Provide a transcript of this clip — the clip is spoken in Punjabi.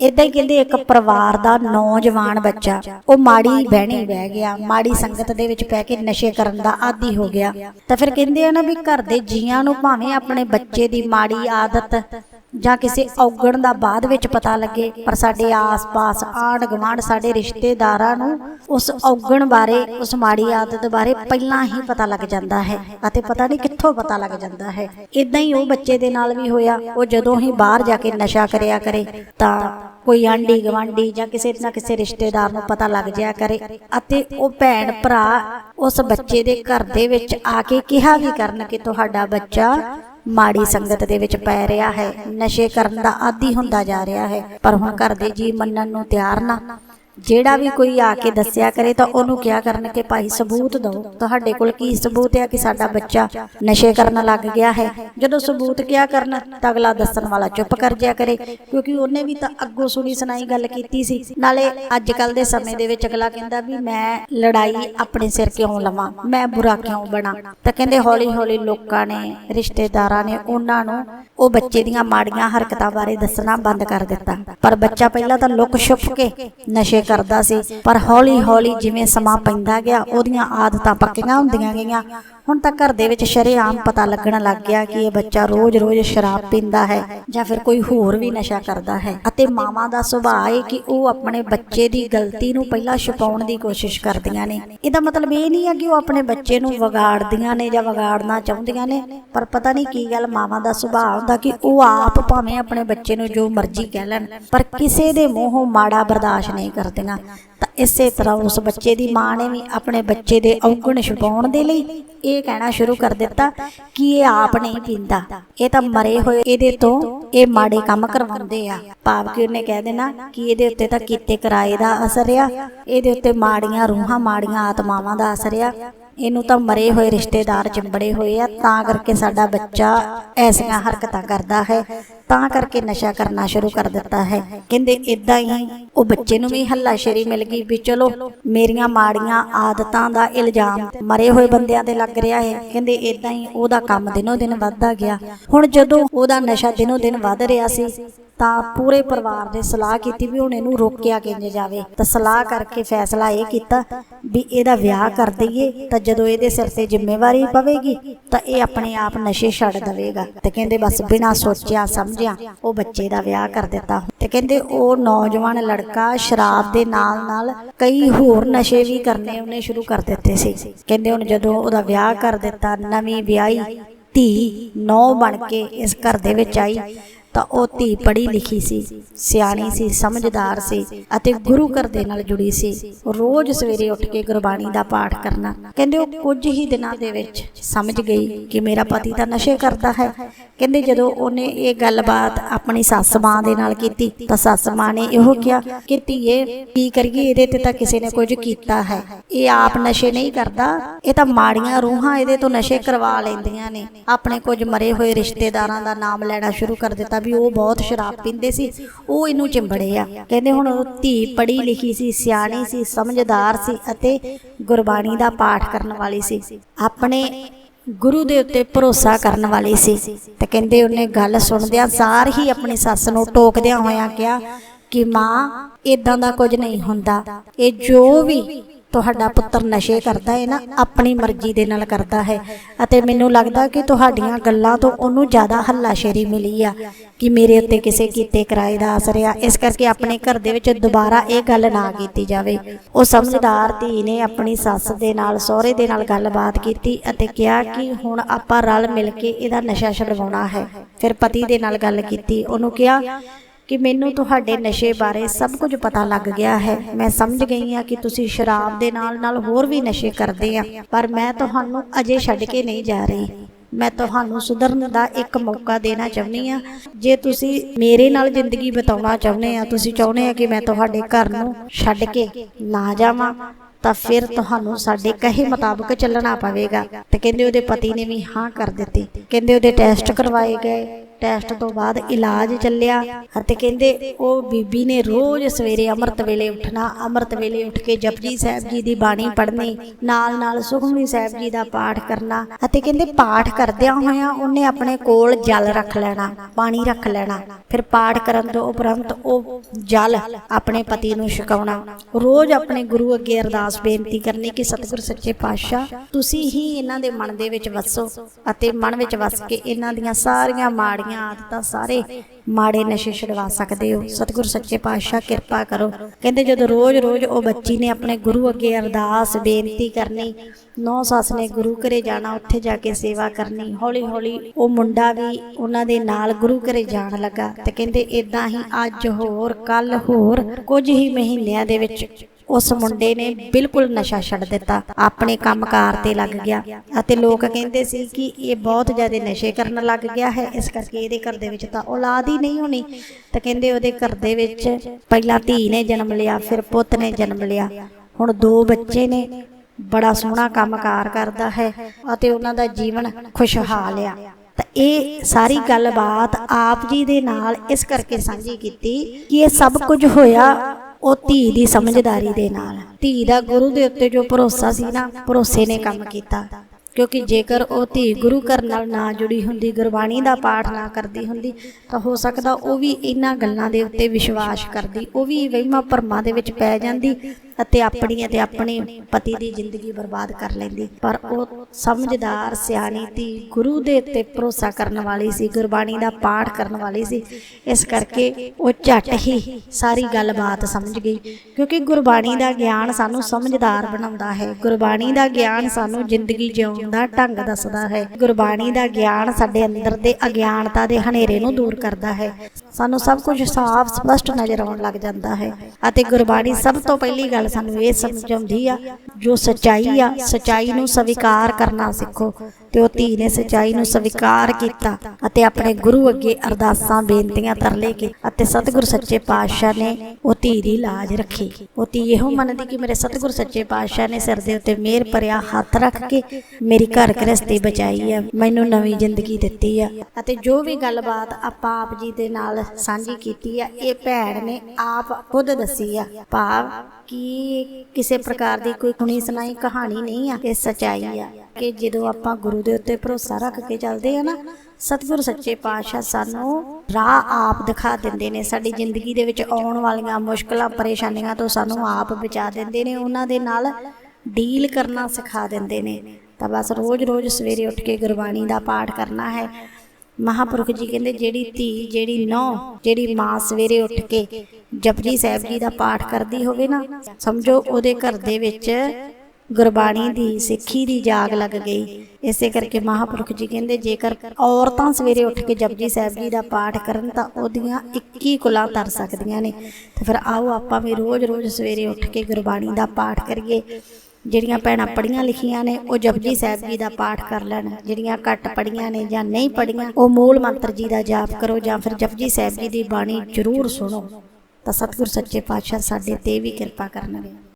ਇਦਾਂ ਹੀ ਕਹਿੰਦੇ ਇੱਕ ਪਰਿਵਾਰ ਦਾ ਨੌਜਵਾਨ ਬੱਚਾ, ਉਹ ਮਾੜੀ ਬਹਿਣੀ ਬਹਿ ਗਿਆ, ਮਾੜੀ ਸੰਗਤ ਦੇ ਵਿੱਚ ਪੈ ਕੇ ਨਸ਼ੇ ਕਰਨ ਦਾ ਆਦੀ ਹੋ ਗਿਆ। ਤਾਂ ਫਿਰ ਕਹਿੰਦੇ ਆ ਨਾ ਵੀ ਘਰ ਦੇ ਜੀਆਂ ਨੂੰ ਭਾਵੇਂ ਆਪਣੇ ਬੱਚੇ ਦੀ ਮਾੜੀ ਆਦਤ ਜਾਂ ਕਿਸੇ ਔਗਣ ਦਾ ਬਾਅਦ ਵਿੱਚ ਪਤਾ ਲੱਗੇ, ਪਰ ਸਾਡੇ ਆਸ-ਪਾਸ ਆਂਢ ਗੁਆਂਢ ਸਾਡੇ ਰਿਸ਼ਤੇਦਾਰਾਂ ਨੂੰ ਉਸ ਔਗਣ ਬਾਰੇ, ਉਸ ਮਾੜੀ ਆਦਤ ਬਾਰੇ ਪਹਿਲਾਂ ਹੀ ਪਤਾ ਲੱਗ ਜਾਂਦਾ ਹੈ ਅਤੇ ਪਤਾ ਨਹੀਂ ਕਿੱਥੋਂ ਪਤਾ ਲੱਗ ਜਾਂਦਾ ਹੈ। ਇਦਾਂ ਹੀ ਉਹ ਬੱਚੇ ਦੇ ਨਾਲ ਵੀ ਹੋਇਆ। ਉਹ ਜਦੋਂ ਹੀ ਬਾਹਰ ਜਾ ਕੇ ਨਸ਼ਾ ਕਰਿਆ ਕਰੇ, ਤਾਂ ਕੋਈ ਆਂਢੀ ਗਵਾਂਢੀ ਜਾਂ ਕਿਸੇ ਨਾ ਕਿਸੇ ਰਿਸ਼ਤੇਦਾਰ ਨੂੰ ਪਤਾ ਲੱਗ ਜਾਇਆ ਕਰੇ ਅਤੇ ਉਹ ਭੈਣ ਭਰਾ ਉਸ ਬੱਚੇ ਦੇ ਘਰ ਦੇ ਵਿੱਚ ਆ ਕੇ ਕਿਹਾ ਵੀ ਕਰਨ ਕਿ ਤੁਹਾਡਾ ਬੱਚਾ ਮਾੜੀ ਸੰਗਤ ਦੇ ਵਿੱਚ ਪੈ ਰਿਹਾ ਹੈ। ਨਸ਼ੇ ਕਰਨ ਦਾ ਆਦੀ ਹੁੰਦਾ ਜਾ ਰਿਹਾ ਹੈ। ਪਰ ਹੁਣ ਘਰ ਦੇ ਜੀ ਮੰਨਣ ਨੂੰ ਤਿਆਰ ਨਾ। ਜਿਹੜਾ ਵੀ ਕੋਈ ਆ ਕੇ ਦੱਸਿਆ ਕਰੇ ਤਾਂ ਉਹਨੂੰ ਕਿਹਾ ਕਰਨ ਕਿ ਭਾਈ ਸਬੂਤ ਦਿਓ। ਤੁਹਾਡੇ ਕੋਲ ਕੀ ਸਬੂਤ ਹੈ ਕਿ ਸਾਡਾ ਬੱਚਾ ਨਸ਼ੇ ਕਰਨ ਲੱਗ ਗਿਆ ਹੈ। ਜਦੋਂ ਸਬੂਤ ਕਿਹਾ ਕਰਨ ਤਾਂ ਅਗਲਾ ਦੱਸਣ ਵਾਲਾ ਚੁੱਪ ਕਰ ਜਿਆ ਕਰੇ ਕਿਉਂਕਿ ਉਹਨੇ ਵੀ ਤਾਂ ਅੱਗੋਂ ਸੁਣੀ ਸੁਣਾਈ ਗੱਲ ਕੀਤੀ ਸੀ। ਨਾਲੇ ਅੱਜ ਕੱਲ ਦੇ ਸਮੇਂ ਦੇ ਵਿੱਚ ਅਗਲਾ ਕਹਿੰਦਾ ਵੀ ਮੈਂ ਲੜਾਈ ਆਪਣੇ ਸਿਰ ਕਿਉਂ ਲਵਾਂ? ਮੈਂ ਬੁਰਾ ਕਿਉਂ ਬਣਾ? ਤਾਂ ਕਹਿੰਦੇ ਹੌਲੀ ਹੌਲੀ ਲੋਕਾਂ ਨੇ ਰਿਸ਼ਤੇਦਾਰਾਂ ਨੇ ਉਹਨਾਂ ਨੂੰ ਉਹ ਬੱਚੇ ਦੀਆਂ ਮਾੜੀਆਂ ਹਰਕਤਾਂ ਬਾਰੇ ਦੱਸਣਾ ਬੰਦ ਕਰ ਦਿੱਤਾ ਪਰ ਬੱਚਾ ਪਹਿਲਾਂ ਤਾਂ ਲੁਕ ਛੁਪ ਕੇ ਨਸ਼ੇ ਕਰਦਾ ਸੀ। ਪਰ ਹੌਲੀ ਹੌਲੀ ਜਿਵੇਂ ਸਮਾਂ ਪੈਂਦਾ ਗਿਆ ਉਹਦੀਆਂ ਆਦਤਾਂ ਪੱਕੀਆਂ ਹੁੰਦੀਆਂ ਗਈਆਂ। ਹੁਣ ਤਾਂ ਘਰ ਦੇ ਵਿੱਚ ਸ਼ਰੇਆਮ ਪਤਾ ਲੱਗਣ ਲੱਗ ਗਿਆ ਕਿ ਇਹ ਬੱਚਾ ਰੋਜ਼-ਰੋਜ਼ ਸ਼ਰਾਬ ਪੀਂਦਾ ਹੈ ਜਾਂ ਫਿਰ ਕੋਈ ਹੋਰ ਵੀ ਨਸ਼ਾ ਕਰਦਾ ਹੈ। ਅਤੇ ਮਾਵਾਂ ਦਾ ਸੁਭਾਅ ਹੈ ਕਿ ਉਹ ਆਪਣੇ ਬੱਚੇ ਦੀ ਗਲਤੀ ਨੂੰ ਪਹਿਲਾਂ ਛੁਪਾਉਣ ਦੀ ਕੋਸ਼ਿਸ਼ ਕਰਦੀਆਂ ਨੇ। ਇਹਦਾ ਮਤਲਬ ਇਹ ਨਹੀਂ ਹੈ ਕਿ ਉਹ ਆਪਣੇ ਬੱਚੇ ਨੂੰ ਵਿਗਾੜਦੀਆਂ ਨੇ ਜਾਂ ਵਿਗਾੜਨਾ ਚਾਹੁੰਦੀਆਂ ਨੇ, ਪਰ ਪਤਾ ਨਹੀਂ ਕੀ ਗੱਲ ਮਾਵਾਂ ਦਾ ਸੁਭਾਅ ਹੁੰਦਾ ਕਿ ਉਹ ਆਪ ਭਾਵੇਂ ਆਪਣੇ ਬੱਚੇ ਨੂੰ ਜੋ ਮਰਜ਼ੀ ਕਹਿ ਲੈਣ, ਪਰ ਕਿਸੇ ਦੇ ਮੂੰਹੋਂ ਮਾੜਾ ਬਰਦਾਸ਼ਤ ਨਹੀਂ ਕਰਦੀਆਂ। ਤਾਂ ਇਸੇ ਤਰ੍ਹਾਂ ਉਸ ਬੱਚੇ ਦੀ ਮਾਂ ਨੇ ਵੀ ਆਪਣੇ ਬੱਚੇ ਦੇ ਔਗਣ ਛੁਪਾਉਣ ਦੇ ਲਈ ਇਹ ਕਹਿਣਾ ਸ਼ੁਰੂ ਕਰ ਦਿੱਤਾ ਕਿ ਇਹ ਆਪ ਨਹੀਂ ਪੀਂਦਾ। ਇਹ ਤਾਂ ਮਰੇ ਹੋਏ ਇਹਦੇ ਤੋਂ ਇਹ ਮਾੜੇ ਕੰਮ ਕਰਵਾਉਂਦੇ ਆ। ਭਾਵ ਕਿ ਉਹਨੇ ਕਹਿ ਦੇਣਾ ਕਿ ਇਹਦੇ ਉੱਤੇ ਤਾਂ ਕੀਤੇ ਕਿਰਾਏ ਦਾ ਅਸਰ ਆ। ਇਹਦੇ ਉੱਤੇ ਮਾੜੀਆਂ ਰੂਹਾਂ, ਮਾੜੀਆਂ ਆਤਮਾਵਾਂ ਦਾ ਅਸਰ ਆ। ਇਹਨੂੰ ਤਾਂ ਮਰੇ ਹੋਏ ਰਿਸ਼ਤੇਦਾਰ ਚਿੰਬੜੇ ਹੋਏ ਆ, ਤਾਂ ਕਰਕੇ ਸਾਡਾ ਬੱਚਾ ਐਸੀਆਂ ਹਰਕਤਾਂ ਕਰਦਾ ਹੈ, ਤਾਂ ਕਰਕੇ ਨਸ਼ਾ ਕਰਨਾ ਸ਼ੁਰੂ ਕਰ ਦਿੱਤਾ ਹੈ। ਕਹਿੰਦੇ ਇਦਾਂ ਹੀ ਉਹ ਬੱਚੇ ਨੂੰ ਵੀ ਹੱਲਾਸ਼ੇਰੀ ਮਿਲ ਗਈ ਵੀ ਚਲੋ ਮੇਰੀਆਂ ਮਾੜੀਆਂ ਆਦਤਾਂ ਦਾ ਇਲਜ਼ਾਮ ਮਰੇ ਹੋਏ ਬੰਦਿਆਂ ਤੇ ਲੱਗ ਰਿਹਾ ਹੈ। ਕਹਿੰਦੇ ਇਦਾਂ ਹੀ ਉਹਦਾ ਕੰਮ ਦਿਨੋ ਦਿਨ ਵੱਧਦਾ ਗਿਆ। ਹੁਣ ਜਦੋਂ ਉਹਦਾ ਨਸ਼ਾ ਦਿਨੋ ਦਿਨ ਵੱਧ ਰਿਹਾ ਸੀ ਤਾਂ ਪੂਰੇ ਪਰਿਵਾਰ ਨੇ ਸਲਾਹ ਕੀਤੀ ਵੀ ਹੁਣ ਇਹਨੂੰ ਰੋਕਿਆ ਕਿੰਜ ਜਾਵੇ। ਤਾਂ ਸਲਾਹ ਕਰਕੇ ਫੈਸਲਾ ਇਹ ਕੀਤਾ ਵੀ ਇਹਦਾ ਵਿਆਹ ਕਰ ਦਈਏ। ਤਾਂ ਜਦੋਂ ਇਹਦੇ ਸਿਰ ਤੇ ਜ਼ਿੰਮੇਵਾਰੀ ਪਵੇਗੀ, ਤਾਂ ਇਹ ਆਪਣੇ ਆਪ ਨਸ਼ੇ ਛੱਡ ਦੇਵੇਗਾ। ਤੇ ਕਹਿੰਦੇ ਬਸ ਬਿਨਾਂ ਸੋਚਿਆ ਸਮਝਿਆ ਉਹ ਬੱਚੇ ਦਾ ਵਿਆਹ ਕਰ ਦਿੱਤਾ। ਤੇ ਕਹਿੰਦੇ ਉਹ ਨੌਜਵਾਨ ਲੜਕਾ ਸ਼ਰਾਬ ਦੇ ਨਾਲ ਨਾਲ ਕਈ ਹੋਰ ਨਸ਼ੇ ਵੀ ਕਰਨੇ ਉਹਨੇ ਸ਼ੁਰੂ ਕਰ ਦਿੱਤੇ ਸੀ। ਕਹਿੰਦੇ ਹੁਣ ਜਦੋਂ ਉਹਦਾ ਵਿਆਹ ਕਰ ਦਿੱਤਾ, ਨਵੀਂ ਵਿਆਹੀ ਧੀ ਨੌ ਬਣ ਕੇ ਇਸ ਘਰ ਦੇ ਵਿੱਚ ਆਈ ਤਾਂ ਉਹ ਧੀ ਪੜ੍ਹੀ ਲਿਖੀ ਸੀ, ਸਿਆਣੀ ਸੀ, ਸਮਝਦਾਰ ਸੀ ਅਤੇ ਗੁਰੂ ਘਰ ਦੇ ਨਾਲ ਜੁੜੀ ਸੀ। ਰੋਜ਼ ਸਵੇਰੇ ਉੱਠ ਕੇ ਗੁਰਬਾਣੀ ਦਾ ਪਾਠ ਕਰਨਾ। ਕਹਿੰਦੇ ਉਹ ਕੁਝ ਹੀ ਦਿਨਾਂ ਦੇ ਵਿੱਚ ਸਮਝ ਗਈ ਕਿ ਮੇਰਾ ਪਤੀ ਤਾਂ ਨਸ਼ੇ ਕਰਦਾ ਹੈ। ਕਹਿੰਦੇ ਜਦੋਂ ਉਹਨੇ ਇਹ ਗੱਲਬਾਤ ਆਪਣੀ ਸੱਸ ਮਾਂ ਦੇ ਨਾਲ ਕੀਤੀ, ਤਾਂ ਸੱਸ ਮਾਂ ਨੇ ਇਹੋ ਕਿਹਾ ਕਿ ਧੀਏ, ਕੀ ਕਰੀਏ? ਇਹਦੇ ਤੇ ਤਾਂ ਕਿਸੇ ਨੇ ਕੁਝ ਕੀਤਾ ਹੈ। ਇਹ ਆਪ ਨਸ਼ੇ ਨਹੀਂ ਕਰਦਾ। ਇਹ ਤਾਂ ਮਾੜੀਆਂ ਰੂਹਾਂ ਇਹਦੇ ਤੋਂ ਨਸ਼ੇ ਕਰਵਾ ਲੈਂਦੀਆਂ ਨੇ। ਆਪਣੇ ਕੁਝ ਮਰੇ ਹੋਏ ਰਿਸ਼ਤੇਦਾਰਾਂ ਦਾ ਨਾਮ ਲੈਣਾ ਸ਼ੁਰੂ ਕਰ ਦਿੱਤਾ। ਵੀ ਉਹ ਬਹੁਤ ਸ਼ਰਾਬ ਪੀਂਦੇ ਸੀ। ਉਹ ਇਹਨੂੰ ਚਿੰਬੜੇ ਆ ਕਹਿੰਦੇ ਹੁਣ ਉਹ ਧੀ ਪੜ੍ਹੀ ਲਿਖੀ ਸੀ ਸਿਆਣੀ ਸੀ ਸਮਝਦਾਰ ਸੀ ਅਤੇ ਗੁਰਬਾਣੀ ਦਾ ਪਾਠ ਕਰਨ ਵਾਲੀ ਸੀ। ਆਪਣੇ ਗੁਰੂ ਦੇ ਉੱਤੇ ਭਰੋਸਾ ਕਰਨ ਵਾਲੀ ਸੀ। ਤੇ ਕਹਿੰਦੇ ਉਹਨੇ ਗੱਲ ਸੁਣਦਿਆਂ ਸਾਰ ਹੀ ਆਪਣੀ ਸੱਸ ਨੂੰ ਟੋਕਦਿਆਂ ਹੋਇਆਂ ਕਿਹਾ ਕਿ ਮਾਂ ਇਦਾਂ ਦਾ ਕੁਝ ਨਹੀਂ ਹੁੰਦਾ। ਇਹ ਜੋ ਵੀ ਤੁਹਾਡਾ ਪੁੱਤਰ ਨਸ਼ੇ ਕਰਦਾ ਹੈ ਨਾ, ਆਪਣੀ ਮਰਜ਼ੀ ਦੇ ਨਾਲ ਕਰਦਾ ਹੈ। ਅਤੇ ਮੈਨੂੰ ਲੱਗਦਾ ਕਿ ਤੁਹਾਡੀਆਂ ਗੱਲਾਂ ਤੋਂ ਉਹਨੂੰ ਜ਼ਿਆਦਾ ਹੱਲਾਸ਼ੇਰੀ ਮਿਲੀ ਆ ਕਿ ਮੇਰੇ ਉੱਤੇ ਕਿਸੇ ਕੀਤੇ ਕਿਰਾਏ ਦਾ ਅਸਰ ਆ। ਇਸ ਕਰਕੇ ਆਪਣੇ ਘਰ ਦੇ ਵਿੱਚ ਦੁਬਾਰਾ ਇਹ ਗੱਲ ਨਾ ਕੀਤੀ ਜਾਵੇ। ਉਹ ਸਮਝਦਾਰ ਧੀ ਨੇ ਆਪਣੀ ਸੱਸ ਦੇ ਨਾਲ, ਸਹੁਰੇ ਦੇ ਨਾਲ ਗੱਲਬਾਤ ਕੀਤੀ ਅਤੇ ਕਿਹਾ ਕਿ ਹੁਣ ਆਪਾਂ ਰਲ ਮਿਲ ਕੇ ਇਹਦਾ ਨਸ਼ਾ ਛਡਵਾਉਣਾ ਹੈ। ਫਿਰ ਪਤੀ ਦੇ ਨਾਲ ਗੱਲ ਕੀਤੀ। ਉਹਨੂੰ ਕਿਹਾ ਕਿ ਮੈਨੂੰ ਤੁਹਾਡੇ ਨਸ਼ੇ ਬਾਰੇ ਸਭ ਕੁਝ ਪਤਾ ਲੱਗ ਗਿਆ ਹੈ। ਮੈਂ ਸਮਝ ਗਈ ਹਾਂ ਕਿ ਤੁਸੀਂ ਸ਼ਰਾਬ ਦੇ ਨਾਲ ਨਾਲ ਹੋਰ ਵੀ ਨਸ਼ੇ ਕਰਦੇ ਆ। ਪਰ ਮੈਂ ਤੁਹਾਨੂੰ ਅਜੇ ਛੱਡ ਕੇ ਨਹੀਂ ਜਾ ਰਹੀ। ਮੈਂ ਤੁਹਾਨੂੰ ਸੁਧਰਨ ਦਾ ਇੱਕ ਮੌਕਾ ਦੇਣਾ ਚਾਹੁੰਦੀ ਆ ਜੇ ਤੁਸੀਂ ਮੇਰੇ ਨਾਲ ਜ਼ਿੰਦਗੀ ਬਿਤਾਉਣਾ ਚਾਹੁੰਦੇ ਆ ਤੁਸੀਂ ਚਾਹੁੰਦੇ ਆ ਕਿ ਮੈਂ ਤੁਹਾਡੇ ਘਰ ਨੂੰ ਛੱਡ ਕੇ ਨਾ ਜਾਵਾਂ ਤਾਂ ਫਿਰ ਤੁਹਾਨੂੰ ਸਾਡੇ ਕਹੇ ਮੁਤਾਬਕ ਚੱਲਣਾ ਪਵੇਗਾ। ਤੇ ਕਹਿੰਦੇ ਉਹਦੇ ਪਤੀ ਨੇ ਵੀ ਹਾਂ ਕਰ ਦਿੱਤੀ ਕਹਿੰਦੇ ਉਹਦੇ ਟੈਸਟ ਕਰਵਾਏ ਗਏ ਟੈਸਟ ਤੋਂ ਬਾਅਦ ਇਲਾਜ ਚੱਲਿਆ ਅਤੇ ਕਹਿੰਦੇ ਉਹ ਬੀਬੀ ਨੇ ਰੋਜ਼ ਸਵੇਰੇ ਅੰਮ੍ਰਿਤ ਵੇਲੇ ਉੱਠਣਾ, ਅੰਮ੍ਰਿਤ ਵੇਲੇ ਉੱਠ ਕੇ ਜਪਜੀ ਸਾਹਿਬ ਜੀ ਦੀ ਬਾਣੀ ਪੜ੍ਹਨੀ, ਨਾਲ ਨਾਲ ਸੁਖਮਨੀ ਸਾਹਿਬ ਜੀ ਦਾ ਪਾਠ ਕਰਨਾ ਅਤੇ ਕਹਿੰਦੇ ਪਾਠ ਕਰਦਿਆਂ ਹੋਇਆਂ ਉਹਨੇ ਆਪਣੇ ਕੋਲ ਜਲ ਰੱਖ ਲੈਣਾ, ਪਾਣੀ ਰੱਖ ਲੈਣਾ। ਫਿਰ ਪਾਠ ਕਰਨ ਤੋਂ ਉਪਰੰਤ ਉਹ ਜਲ ਆਪਣੇ ਪਤੀ ਨੂੰ ਛਕਾਉਣਾ। ਰੋਜ਼ ਆਪਣੇ ਗੁਰੂ ਅੱਗੇ ਅਰਦਾਸ ਬੇਨਤੀ ਕਰਨੀ ਕਿ ਸਤਿਗੁਰ ਸੱਚੇ ਪਾਤਸ਼ਾਹ, ਤੁਸੀਂ ਹੀ ਇਹਨਾਂ ਦੇ ਮਨ ਦੇ ਵਿੱਚ ਵਸੋ ਅਤੇ ਮਨ ਵਿੱਚ ਵਸ ਕੇ ਇਹਨਾਂ ਦੀਆਂ ਸਾਰੀਆਂ ਮਾੜੀਆਂ ਆਦਤਾਂ ਸਾਰੇ ਮਾੜੇ ਨਸ਼ੇ ਛਡਵਾ ਸਕਦੇ ਹੋ। ਸਤਿਗੁਰ ਸੱਚੇ ਪਾਤਸ਼ਾਹ ਕਿਰਪਾ ਕਰੋ। ਕਹਿੰਦੇ ਜਦੋਂ ਰੋਜ਼-ਰੋਜ਼ ਉਹ ਬੱਚੀ ਨੇ ਆਪਣੇ ਗੁਰੂ ਅੱਗੇ ਅਰਦਾਸ, ਬੇਨਤੀ ਕਰਨੀ, ਨੌ ਸੱਸ ਨੇ ਗੁਰੂ ਘਰੇ ਜਾਣਾ, ਉੱਥੇ ਜਾ ਕੇ ਸੇਵਾ ਕਰਨੀ, ਹੌਲੀ-ਹੌਲੀ ਉਹ ਮੁੰਡਾ ਵੀ ਉਹਨਾਂ ਦੇ ਨਾਲ ਗੁਰੂ ਘਰੇ ਜਾਣ ਲੱਗਾ। ਤੇ ਕਹਿੰਦੇ ਇਦਾਂ ਹੀ ਅੱਜ ਹੋਰ ਕੱਲ ਹੋਰ, ਕੁਝ ਹੀ ਮਹੀਨਿਆਂ ਦੇ ਵਿੱਚ ਉਸ ਮੁੰਡੇ ਨੇ ਬਿਲਕੁਲ ਨਸ਼ਾ ਛੱਡ ਦਿੱਤਾ। ਆਪਣੇ ਕੰਮਕਾਰ ਤੇ ਲੱਗ ਗਿਆ ਅਤੇ ਲੋਕ ਕਹਿੰਦੇ ਸੀ ਕਿ ਇਹ ਬਹੁਤ ਜ਼ਿਆਦਾ ਨਸ਼ੇ ਕਰਨ ਲੱਗ ਗਿਆ ਹੈ। ਇਸ ਕਰਕੇ ਇਹਦੇ ਘਰ ਦੇ ਵਿੱਚ ਤਾਂ ਔਲਾਦ ਹੀ ਨਹੀਂ ਹੋਣੀ। ਤਾਂ ਕਹਿੰਦੇ ਉਹਦੇ ਘਰ ਦੇ ਵਿੱਚ ਪਹਿਲਾਂ ਧੀ ਨੇ ਜਨਮ ਲਿਆ, ਫਿਰ ਪੁੱਤ ਨੇ ਜਨਮ ਲਿਆ। ਹੁਣ ਦੋ ਬੱਚੇ ਨੇ। ਬੜਾ ਸੋਹਣਾ ਕੰਮਕਾਰ ਕਰਦਾ ਹੈ ਅਤੇ ਉਹਨਾਂ ਦਾ ਜੀਵਨ ਖੁਸ਼ਹਾਲ ਆ। ਤਾਂ ਇਹ ਸਾਰੀ ਗੱਲਬਾਤ ਆਪ ਜੀ ਦੇ ਨਾਲ ਇਸ ਕਰਕੇ ਸਾਂਝੀ ਕੀਤੀ ਕਿ ਇਹ ਸਭ ਕੁਝ ਹੋਇਆ ਉਹ ਧੀ ਦੀ ਸਮਝਦਾਰੀ ਦੇ ਨਾਲ। ਧੀ ਦਾ ਗੁਰੂ ਦੇ ਉੱਤੇ ਜੋ ਭਰੋਸਾ ਸੀ ਨਾ, ਭਰੋਸੇ ਨੇ ਕੰਮ ਕੀਤਾ। ਕਿਉਂਕਿ ਜੇਕਰ ਉਹ ਧੀ ਗੁਰੂ ਘਰ ਨਾਲ ਨਾ ਜੁੜੀ ਹੁੰਦੀ, ਗੁਰਬਾਣੀ ਦਾ ਪਾਠ ਨਾ ਕਰਦੀ ਹੁੰਦੀ, ਤਾਂ ਹੋ ਸਕਦਾ ਉਹ ਵੀ ਇਹਨਾਂ ਗੱਲਾਂ ਦੇ ਉੱਤੇ ਵਿਸ਼ਵਾਸ ਕਰਦੀ, ਉਹ ਵੀ ਵਹਿਮਾਂ ਭਰਮਾਂ ਦੇ ਵਿੱਚ ਪੈ ਜਾਂਦੀ ਅਤੇ ਆਪਣੀ ਅਤੇ ਆਪਣੇ ਪਤੀ ਦੀ ਜ਼ਿੰਦਗੀ ਬਰਬਾਦ ਕਰ ਲੈਂਦੀ। ਪਰ ਉਹ ਸਮਝਦਾਰ, ਸਿਆਣੀ ਧੀ ਗੁਰੂ ਦੇ ਉੱਤੇ ਭਰੋਸਾ ਕਰਨ ਵਾਲੀ ਸੀ, ਗੁਰਬਾਣੀ ਦਾ ਪਾਠ ਕਰਨ ਵਾਲੀ ਸੀ। ਇਸ ਕਰਕੇ ਉਹ ਝਟ ਹੀ ਸਾਰੀ ਗੱਲਬਾਤ ਸਮਝ ਗਈ। ਕਿਉਂਕਿ ਗੁਰਬਾਣੀ ਦਾ ਗਿਆਨ ਸਾਨੂੰ ਸਮਝਦਾਰ ਬਣਾਉਂਦਾ ਹੈ। ਗੁਰਬਾਣੀ ਦਾ ਗਿਆਨ ਸਾਨੂੰ ਜ਼ਿੰਦਗੀ ਜਿਉਣ ਦਾ ਢੰਗ ਦੱਸਦਾ ਹੈ। ਗੁਰਬਾਣੀ ਦਾ ਗਿਆਨ ਸਾਡੇ ਅੰਦਰ ਦੇ ਅਗਿਆਨਤਾ ਦੇ ਹਨੇਰੇ ਨੂੰ ਦੂਰ ਕਰਦਾ ਹੈ। ਸਾਨੂੰ ਸਭ ਕੁਝ ਸਾਫ਼, ਸਪਸ਼ਟ ਨਜ਼ਰ ਆਉਣ ਲੱਗ ਜਾਂਦਾ ਹੈ ਅਤੇ ਗੁਰਬਾਣੀ ਸਭ ਤੋਂ ਪਹਿਲੀ ਗੱਲ ਸਾਨੂੰ ਇਹ ਸਮਝਾਉਂਦੀ ਆ, ਜੋ ਸਚਾਈ ਆ, ਸਚਾਈ ਨੂੰ ਸਵੀਕਾਰ ਕਰਨਾ ਸਿੱਖੋ। ਤੇ ਉਹ ਧੀ ਨੇ ਸਚਾਈ ਨੂੰ ਸਵੀਕਾਰ ਕੀਤਾ ਅਤੇ ਆਪਣੇ ਗੁਰੂ ਅੱਗੇ ਅਰਦਾਸਾਂ, ਬੇਨਤੀਆਂ ਤਰਲੇ ਕੀ ਅਤੇ ਸਤਿਗੁਰ ਸੱਚੇ ਪਾਤਸ਼ਾਹ ਨੇ ਉਹ ਧੀ ਦੀ ਲਾਜ ਰੱਖੀ। ਉਹ ਧੀ ਇਹੋ ਮੰਨਦੀ ਕਿ ਮੇਰੇ ਸਤਿਗੁਰ ਸੱਚੇ ਪਾਤਸ਼ਾਹ ਨੇ ਸਿਰ ਦੇ ਉੱਤੇ ਮਿਹਰ ਭਰਿਆ ਹੱਥ ਰੱਖ ਕੇ ਮੇਰੀ ਘਰ ਗ੍ਰਸਤੀ ਬਚਾਈ ਹੈ ਮੈਨੂੰ ਨਵੀਂ ਜ਼ਿੰਦਗੀ ਦਿੱਤੀ ਆ ਅਤੇ ਜੋ ਵੀ ਗੱਲਬਾਤ ਆਪਾਂ ਆਪ ਜੀ ਦੇ ਨਾਲ ਸਾਂਝੀ ਕੀਤੀ ਆ, ਇਹ ਭੈਣ ਨੇ ਆਪ ਖੁਦ ਦੱਸੀ ਆ। ਭਾਵ ਕਿ ਕਿਸੇ ਪ੍ਰਕਾਰ ਦੀ ਕੋਈ ਖੁਣੀ ਸੁਣਾਈ ਕਹਾਣੀ ਨਹੀਂ ਆ, ਇਹ ਸਚਾਈ ਆ ਕਿ ਜਦੋਂ ਆਪਾਂ ਗੁਰੂ ਗੁਰੂ ਦੇ ਉੱਤੇ ਭਰੋਸਾ ਰੱਖ ਕੇ ਚੱਲਦੇ ਆ ਨਾ, ਸਤਿਗੁਰ ਸੱਚੇ ਪਾਤਸ਼ਾਹ ਸਾਨੂੰ ਰਾਹ ਆਪ ਦਿਖਾ ਦਿੰਦੇ ਨੇ, ਸਾਡੀ ਜ਼ਿੰਦਗੀ ਦੇ ਵਿੱਚ ਆਉਣ ਵਾਲੀਆਂ ਮੁਸ਼ਕਲਾਂ, ਪਰੇਸ਼ਾਨੀਆਂ ਤੋਂ ਸਾਨੂੰ ਆਪ ਬਚਾ ਦਿੰਦੇ ਨੇ, ਉਹਨਾਂ ਦੇ ਨਾਲ ਡੀਲ ਕਰਨਾ ਸਿਖਾ ਦਿੰਦੇ ਨੇ। ਤਾਂ ਬਸ ਰੋਜ਼-ਰੋਜ਼ ਸਵੇਰੇ ਉੱਠ ਕੇ ਗੁਰਬਾਣੀ ਦਾ ਪਾਠ ਕਰਨਾ ਹੈ। ਮਹਾਪੁਰਖ ਜੀ ਕਹਿੰਦੇ, ਜਿਹੜੀ ਧੀ, ਜਿਹੜੀ ਨੌ, ਜਿਹੜੀ ਮਾਂ ਸਵੇਰੇ ਉੱਠ ਕੇ ਜਪਜੀ ਸਾਹਿਬ ਜੀ ਦਾ ਪਾਠ ਕਰਦੀ ਹੋਵੇ ਨਾ, ਸਮਝੋ ਉਹਦੇ ਘਰ ਦੇ ਵਿੱਚ ਗੁਰਬਾਣੀ ਦੀ ਸਿੱਖੀ ਦੀ ਜਾਗ ਲੱਗ ਗਈ। ਇਸੇ ਕਰਕੇ ਮਹਾਪੁਰਖ ਜੀ ਕਹਿੰਦੇ, ਜੇਕਰ ਔਰਤਾਂ ਸਵੇਰੇ ਉੱਠ ਕੇ ਜਪਜੀ ਸਾਹਿਬ ਜੀ ਦਾ ਪਾਠ ਕਰਨ ਤਾਂ ਉਹਦੀਆਂ 21 ਕੁਲਾਂ ਤਰ ਸਕਦੀਆਂ ਨੇ। ਤੇ ਫਿਰ ਆਓ ਆਪਾਂ ਵੀ ਰੋਜ਼-ਰੋਜ਼ ਸਵੇਰੇ ਉੱਠ ਕੇ ਗੁਰਬਾਣੀ ਦਾ ਪਾਠ ਕਰੀਏ। ਜਿਹੜੀਆਂ ਭੈਣਾਂ ਪੜੀਆਂ ਲਿਖੀਆਂ ਨੇ, ਉਹ ਜਪਜੀ ਸਾਹਿਬ ਜੀ ਦਾ ਪਾਠ ਕਰ ਲੈਣ। ਜਿਹੜੀਆਂ ਘੱਟ ਪੜੀਆਂ ਨੇ ਜਾਂ ਨਹੀਂ ਪੜੀਆਂ ਉਹ ਮੂਲ ਮੰਤਰ ਜੀ ਦਾ ਜਾਪ ਕਰੋ ਜਾਂ ਫਿਰ ਜਪਜੀ ਸਾਹਿਬ ਜੀ ਦੀ ਬਾਣੀ ਜ਼ਰੂਰ ਸੁਣੋ। ਤਾਂ ਸਤਿਗੁਰ ਸੱਚੇ ਪਾਤਸ਼ਾਹ ਸਾਡੇ ਤੇ ਵੀ ਕਿਰਪਾ ਕਰਨਗੇ।